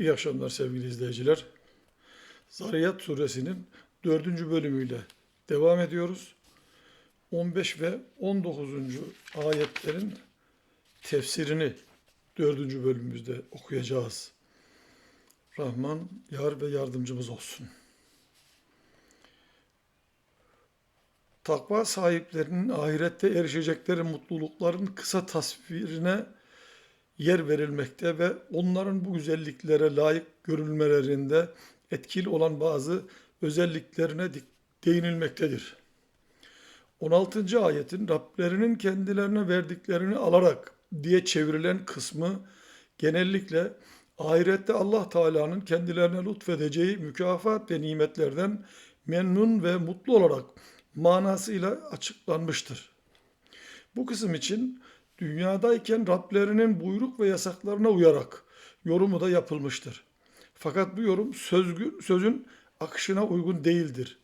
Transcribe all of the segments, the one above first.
İyi akşamlar sevgili izleyiciler. Zariyat suresinin dördüncü bölümüyle devam ediyoruz. 15 ve 19. ayetlerin tefsirini dördüncü bölümümüzde okuyacağız. Rahman yar ve yardımcımız olsun. Takva sahiplerinin ahirette erişecekleri mutlulukların kısa tasvirine yer verilmekte ve onların bu güzelliklere layık görülmelerinde etkili olan bazı özelliklerine değinilmektedir. 16. ayetin Rablerinin kendilerine verdiklerini alarak diye çevrilen kısmı genellikle ahirette Allah Teala'nın kendilerine lütfedeceği mükafat ve nimetlerden memnun ve mutlu olarak manasıyla açıklanmıştır. Bu kısım için dünyadayken Rablerinin buyruk ve yasaklarına uyarak yorumu da yapılmıştır. Fakat bu yorum sözgü, sözün akışına uygun değildir.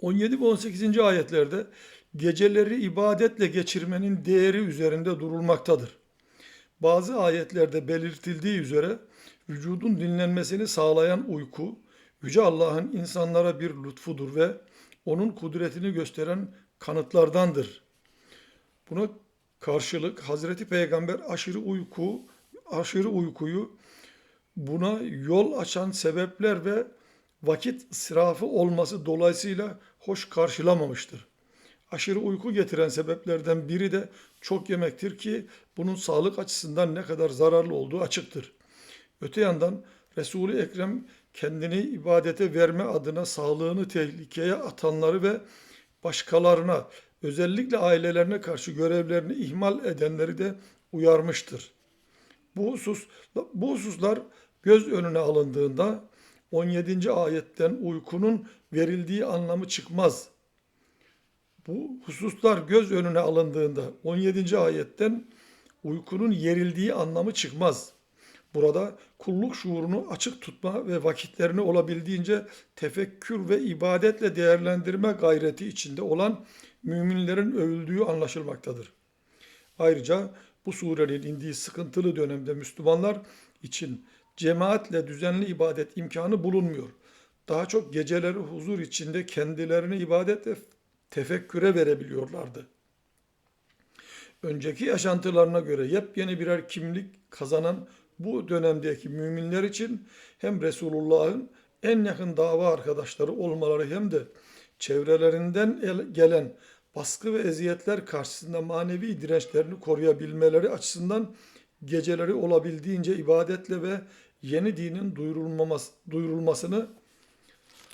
17 ve 18. ayetlerde geceleri ibadetle geçirmenin değeri üzerinde durulmaktadır. Bazı ayetlerde belirtildiği üzere vücudun dinlenmesini sağlayan uyku, Yüce Allah'ın insanlara bir lütfudur ve onun kudretini gösteren kanıtlardandır. Buna karşılık Hazreti Peygamber aşırı uyku, aşırı uykuyu buna yol açan sebepler ve vakit israfı olması dolayısıyla hoş karşılamamıştır. Aşırı uyku getiren sebeplerden biri de çok yemektir ki bunun sağlık açısından ne kadar zararlı olduğu açıktır. Öte yandan Resul-i Ekrem kendini ibadete verme adına sağlığını tehlikeye atanları ve başkalarına özellikle ailelerine karşı görevlerini ihmal edenleri de uyarmıştır. Bu husus bu hususlar göz önüne alındığında 17. ayetten uykunun verildiği anlamı çıkmaz. Bu hususlar göz önüne alındığında 17. ayetten uykunun yerildiği anlamı çıkmaz. Burada kulluk şuurunu açık tutma ve vakitlerini olabildiğince tefekkür ve ibadetle değerlendirme gayreti içinde olan müminlerin övüldüğü anlaşılmaktadır. Ayrıca bu surenin indiği sıkıntılı dönemde Müslümanlar için cemaatle düzenli ibadet imkanı bulunmuyor. Daha çok geceleri huzur içinde kendilerini ibadetle tefekküre verebiliyorlardı. Önceki yaşantılarına göre yepyeni birer kimlik kazanan bu dönemdeki müminler için hem Resulullah'ın en yakın dava arkadaşları olmaları hem de çevrelerinden el- gelen baskı ve eziyetler karşısında manevi dirençlerini koruyabilmeleri açısından geceleri olabildiğince ibadetle ve yeni dinin duyurulmaması, duyurulmasını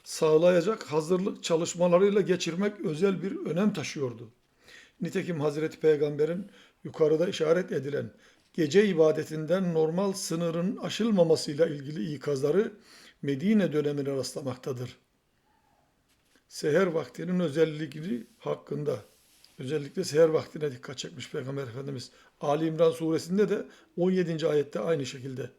sağlayacak hazırlık çalışmalarıyla geçirmek özel bir önem taşıyordu. Nitekim Hazreti Peygamber'in yukarıda işaret edilen gece ibadetinden normal sınırın aşılmamasıyla ilgili ikazları Medine dönemine rastlamaktadır. Seher vaktinin özelliği hakkında özellikle seher vaktine dikkat çekmiş Peygamber Efendimiz. Ali İmran suresinde de 17. ayette aynı şekilde.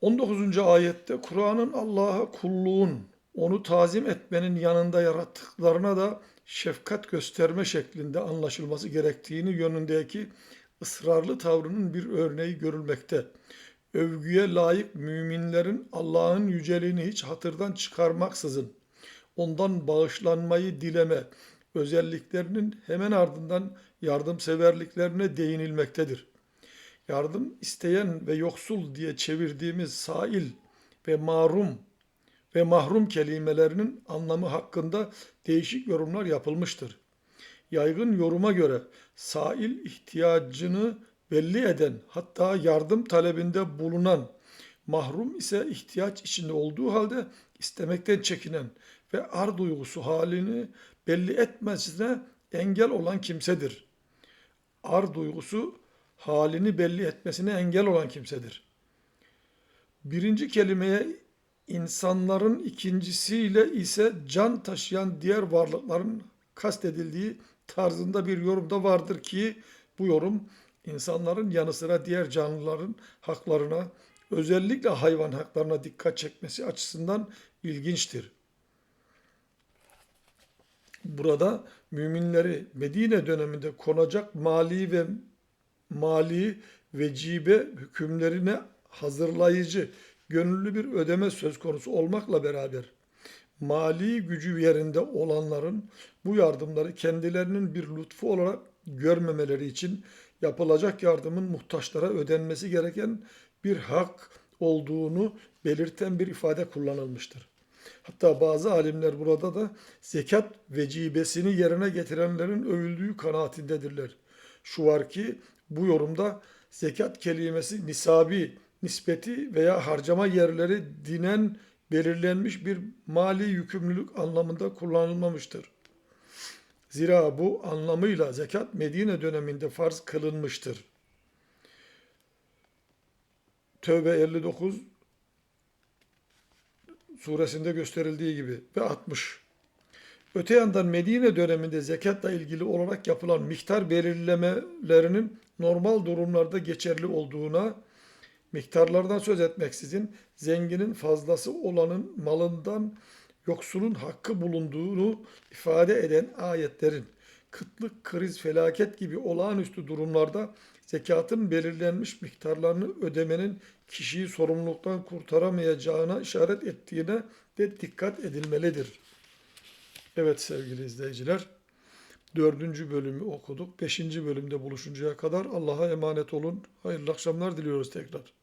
19. ayette Kur'an'ın Allah'a kulluğun, onu tazim etmenin yanında yarattıklarına da şefkat gösterme şeklinde anlaşılması gerektiğini yönündeki ısrarlı tavrının bir örneği görülmekte. Övgüye layık müminlerin Allah'ın yüceliğini hiç hatırdan çıkarmaksızın ondan bağışlanmayı dileme özelliklerinin hemen ardından yardımseverliklerine değinilmektedir. Yardım isteyen ve yoksul diye çevirdiğimiz sail ve mahrum ve mahrum kelimelerinin anlamı hakkında değişik yorumlar yapılmıştır. Yaygın yoruma göre sail ihtiyacını belli eden hatta yardım talebinde bulunan mahrum ise ihtiyaç içinde olduğu halde istemekten çekinen ve ar duygusu halini belli etmesine engel olan kimsedir. Ar duygusu halini belli etmesine engel olan kimsedir. Birinci kelimeye insanların ikincisiyle ise can taşıyan diğer varlıkların kastedildiği tarzında bir yorum da vardır ki bu yorum insanların yanı sıra diğer canlıların haklarına özellikle hayvan haklarına dikkat çekmesi açısından ilginçtir. Burada müminleri Medine döneminde konacak mali ve mali vecibe hükümlerine hazırlayıcı, gönüllü bir ödeme söz konusu olmakla beraber mali gücü yerinde olanların bu yardımları kendilerinin bir lütfu olarak görmemeleri için yapılacak yardımın muhtaçlara ödenmesi gereken bir hak olduğunu belirten bir ifade kullanılmıştır. Hatta bazı alimler burada da zekat vecibesini yerine getirenlerin övüldüğü kanaatindedirler. Şu var ki bu yorumda zekat kelimesi nisabi, nispeti veya harcama yerleri dinen belirlenmiş bir mali yükümlülük anlamında kullanılmamıştır. Zira bu anlamıyla zekat Medine döneminde farz kılınmıştır. Tövbe 59 suresinde gösterildiği gibi ve 60. Öte yandan Medine döneminde zekatla ilgili olarak yapılan miktar belirlemelerinin normal durumlarda geçerli olduğuna, miktarlardan söz etmeksizin zenginin fazlası olanın malından yoksulun hakkı bulunduğunu ifade eden ayetlerin kıtlık, kriz, felaket gibi olağanüstü durumlarda zekatın belirlenmiş miktarlarını ödemenin kişiyi sorumluluktan kurtaramayacağına işaret ettiğine de dikkat edilmelidir. Evet sevgili izleyiciler, dördüncü bölümü okuduk. Beşinci bölümde buluşuncaya kadar Allah'a emanet olun. Hayırlı akşamlar diliyoruz tekrar.